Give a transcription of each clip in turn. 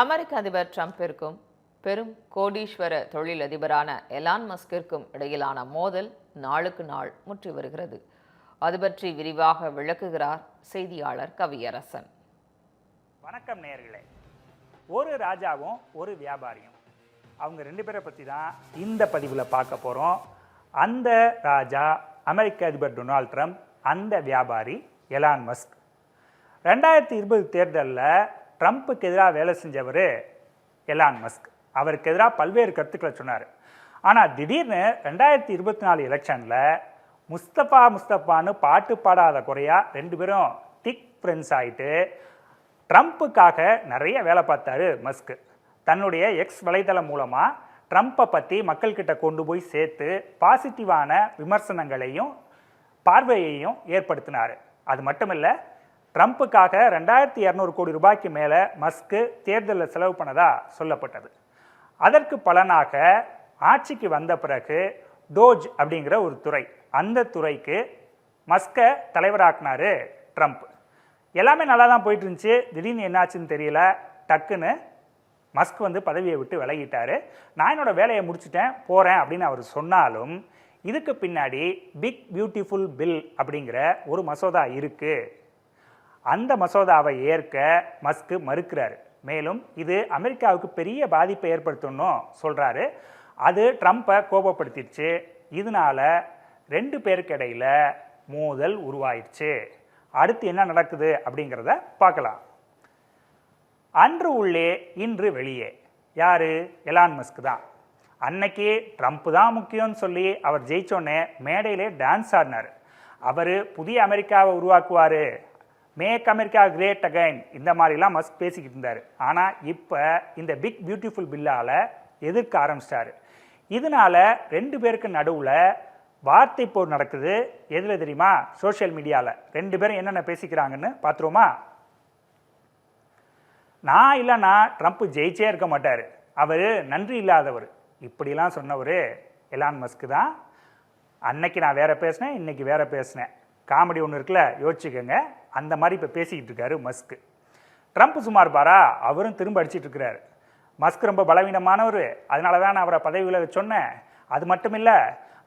அமெரிக்க அதிபர் ட்ரம்பிற்கும் பெரும் கோடீஸ்வர தொழிலதிபரான எலான் மஸ்கிற்கும் இடையிலான மோதல் நாளுக்கு நாள் முற்றி வருகிறது. அது பற்றி விரிவாக விளக்குகிறார் செய்தியாளர் கவியரசன். வணக்கம் நேர்களே ஒரு ராஜாவும் ஒரு வியாபாரியும். அவங்க ரெண்டு பேரை பற்றி தான் இந்த பதிவில் பார்க்க போகிறோம் அந்த ராஜா அமெரிக்க அதிபர் டொனால்ட் ட்ரம்ப் அந்த வியாபாரி எலான் மஸ்க். ரெண்டாயிரத்தி இருபது தேர்தலில் ட்ரம்ப்புக்கு எதிராக வேலை செஞ்சவர் எலான் மஸ்க். அவருக்கு எதிராக பல்வேறு கருத்துக்களை சொன்னார். ஆனால் திடீர்னு ரெண்டாயிரத்தி இருபத்தி நாலு எலெக்ஷனில் முஸ்தபா முஸ்தபான்னு பாட்டு பாடாத குறையாக ரெண்டு பேரும் திக் ஃப்ரெண்ட்ஸ் ஆகிட்டு ட்ரம்ப்புக்காக நிறைய வேலை பார்த்தாரு மஸ்க். தன்னுடைய எக்ஸ் வலைதளம் மூலமாக ட்ரம்ப்பை பற்றி மக்கள்கிட்ட கொண்டு போய் சேர்த்து பாசிட்டிவான விமர்சனங்களையும் பார்வையையும் ஏற்படுத்தினார். அது மட்டும் இல்லை ட்ரம்ப்புக்காக ரெண்டாயிரத்தி இரநூறு கோடி ரூபாய்க்கு மேலே மஸ்க்கு தேர்தலில் செலவு பண்ணதா சொல்லப்பட்டது. அதற்கு பலனாக ஆட்சிக்கு வந்த பிறகு டோஜ் அப்படிங்கிற ஒரு துறை அந்த துறைக்கு மஸ்கை தலைவராக்குனாரு ட்ரம்ப். எல்லாமே நல்லா தான் போயிட்டு இருந்துச்சு. திடீர்னு என்னாச்சுன்னு தெரியல. டக்குன்னு மஸ்க் வந்து பதவியை விட்டு விலகிட்டாரு. நான் என்னோட வேலையை முடிச்சுட்டேன் போகிறேன் அப்படின்னு அவர் சொன்னாலும் இதுக்கு பின்னாடி பிக் பியூட்டிஃபுல் பில் அப்படிங்கிற ஒரு மசோதா இருக்குது அந்த மசோதாவை ஏற்க மஸ்க் மறுக்கிறாரு. மேலும் இது அமெரிக்காவுக்கு பெரிய பாதிப்பை ஏற்படுத்தணும் சொல்கிறாரு அது ட்ரம்ப்பை கோபப்படுத்திடுச்சு. இதனால ரெண்டு பேருக்கு இடையில் மோதல் உருவாயிடுச்சு. அடுத்து என்ன நடக்குது அப்படிங்கிறத பார்க்கலாம். அன்று உள்ளே இன்று வெளியே. யார்? எலான் மஸ்க் தான். அன்னைக்கு ட்ரம்ப் தான் முக்கியம்னு சொல்லி அவர் ஜெயிச்சோன்னே மேடையிலே டான்ஸ் ஆடினார். அவர் புதிய அமெரிக்காவை உருவாக்குவார். மேக் அமெரிக்கா கிரேட் அகைன் இந்த மாதிரிலாம் மஸ்க் பேசிக்கிட்டு இருந்தார். ஆனால் இப்போ இந்த பிக் பியூட்டிஃபுல் பில்லால் எதிர்க்க ஆரம்பிச்சிட்டாரு. இதனால ரெண்டு பேருக்கு நடுவில் வார்த்தை போர் நடக்குது. எதில் தெரியுமா? சோஷியல் மீடியாவில் ரெண்டு பேரும் என்னென்ன பேசிக்கிறாங்கன்னு பார்த்துருவோமா நான் இல்லைன்னா ட்ரம்ப் ஜெயிச்சே இருக்க மாட்டார். அவர் நன்றி இல்லாதவர். இப்படிலாம் சொன்னவர் எலான் மஸ்க்கு தான். அன்னைக்கு நான் வேற பேசினேன் இன்னைக்கு வேற பேசினேன். காமெடி ஒன்று இருக்குல்ல யோசிச்சுக்கோங்க. அந்த மாதிரி இப்போ பேசிக்கிட்டு இருக்காரு மஸ்க். ட்ரம்ப் சுமார் பாரா அவரும் திரும்ப அடிச்சிட்டு இருக்கிறாரு. மஸ்க் ரொம்ப பலவீனமானவர். அதனால தான் நான் அவரை பதவி விலக சொன்னேன். அது மட்டும் இல்லை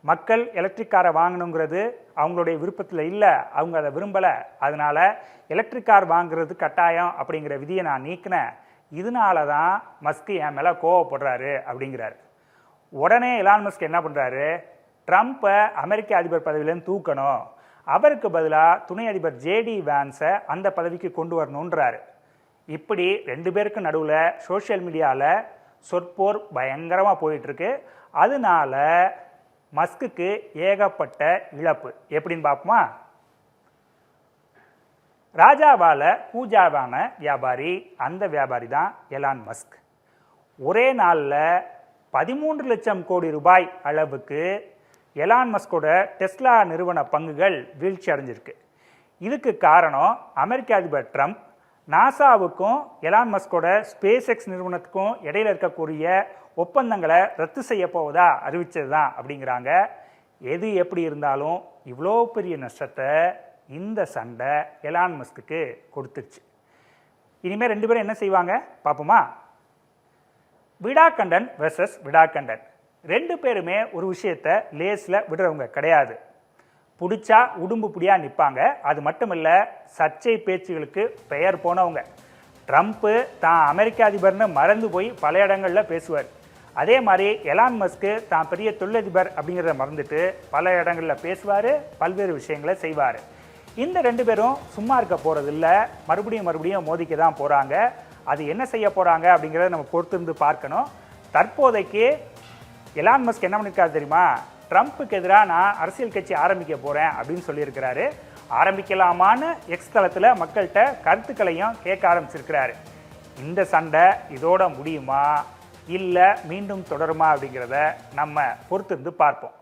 மக்கள் எலக்ட்ரிக் காரை வாங்கணுங்கிறது அவங்களுடைய விருப்பத்தில் இல்லை. அவங்க அதை விரும்பலை. அதனால் எலக்ட்ரிக் கார் வாங்குறது கட்டாயம் அப்படிங்கிற விதியை நான் நீக்கினேன். இதனால தான் மஸ்க் என் மேலே கோவப்படுறாரு அப்படிங்கிறாரு. உடனே எலான் மஸ்க் என்ன பண்ணுறாரு ட்ரம்ப்பை அமெரிக்க அதிபர் பதவியிலேருந்து தூக்கணும். அவருக்கு பதிலாக துணை அதிபர் ஜேடி வேன்ஸை அந்த பதவிக்கு கொண்டு வரணுன்றாரு இப்படி ரெண்டு பேருக்கு நடுவில் சோஷியல் மீடியாவில் சொற்போர் பயங்கரமாக போயிட்டுருக்கு. அதனால மஸ்குக்கு ஏகப்பட்ட இழப்பு. எப்படின்னு பார்ப்போமா? ராஜாவால் பூஜாவான வியாபாரி அந்த வியாபாரி தான் எலான் மஸ்க். ஒரே நாளில் பதிமூன்று லட்சம் கோடி ரூபாய் அளவுக்கு எலான் மஸ்கோட டெஸ்லா நிறுவன பங்குகள் வீழ்ச்சி அடைஞ்சிருக்கு. இதுக்கு காரணம் அமெரிக்க அதிபர் ட்ரம்ப். நாசாவுக்கும் எலான் மஸ்கோட ஸ்பேஸ் எக்ஸ் நிறுவனத்துக்கும் இடையில இருக்கக்கூடிய ஒப்பந்தங்களை ரத்து செய்ய போவதா அறிவித்தது தான் அப்படிங்கிறாங்க. எது எப்படி இருந்தாலும் இவ்வளோ பெரிய நஷ்டத்தை இந்த சண்டை எலான் மஸ்க்கு கொடுத்துருச்சு. இனிமேல் ரெண்டு பேரும் என்ன செய்வாங்க? பார்ப்போமா. விடாக்கண்டன் வெர்சஸ் விடாக்கண்டன். ரெண்டு பேருமே ஒரு விஷயத்தை லேஸில் விடுறவங்க கிடையாது. பிடிச்சா உடும்பு பிடியாக நிற்பாங்க அது மட்டும் இல்லை சர்ச்சை பேச்சுகளுக்கு பெயர் போனவங்க. ட்ரம்ப்பு தான் அமெரிக்க அதிபர்னு மறந்து போய் பல இடங்களில் பேசுவார். அதே மாதிரி எலான் மஸ்க்கு தான் பெரிய தொழிலதிபர் அப்படிங்கிறத மறந்துட்டு பல இடங்களில் பேசுவார் பல்வேறு விஷயங்களை செய்வார். இந்த ரெண்டு பேரும் சும்மா இருக்க போகிறதில்ல மறுபடியும் மறுபடியும் மோதிக்க தான் போகிறாங்க அது என்ன செய்ய போகிறாங்க அப்படிங்கிறத நம்ம பொறுத்திருந்து பார்க்கணும். தற்போதைக்கு எலான் மஸ்க் என்ன பண்ணியிருக்காரு தெரியுமா? ட்ரம்ப்புக்கு எதிராக நான் அரசியல் கட்சி ஆரம்பிக்க போகிறேன் அப்படின்னு சொல்லியிருக்கிறாரு. ஆரம்பிக்கலாமான்னு எக்ஸ் தளத்தில் மக்கள்கிட்ட கருத்துக்களையும் கேட்க ஆரம்பிச்சிருக்கிறாரு. இந்த சண்டை இதோட முடியுமா? இல்லை மீண்டும் தொடருமா அப்படிங்கிறத நம்ம பொறுத்திருந்து பார்ப்போம்.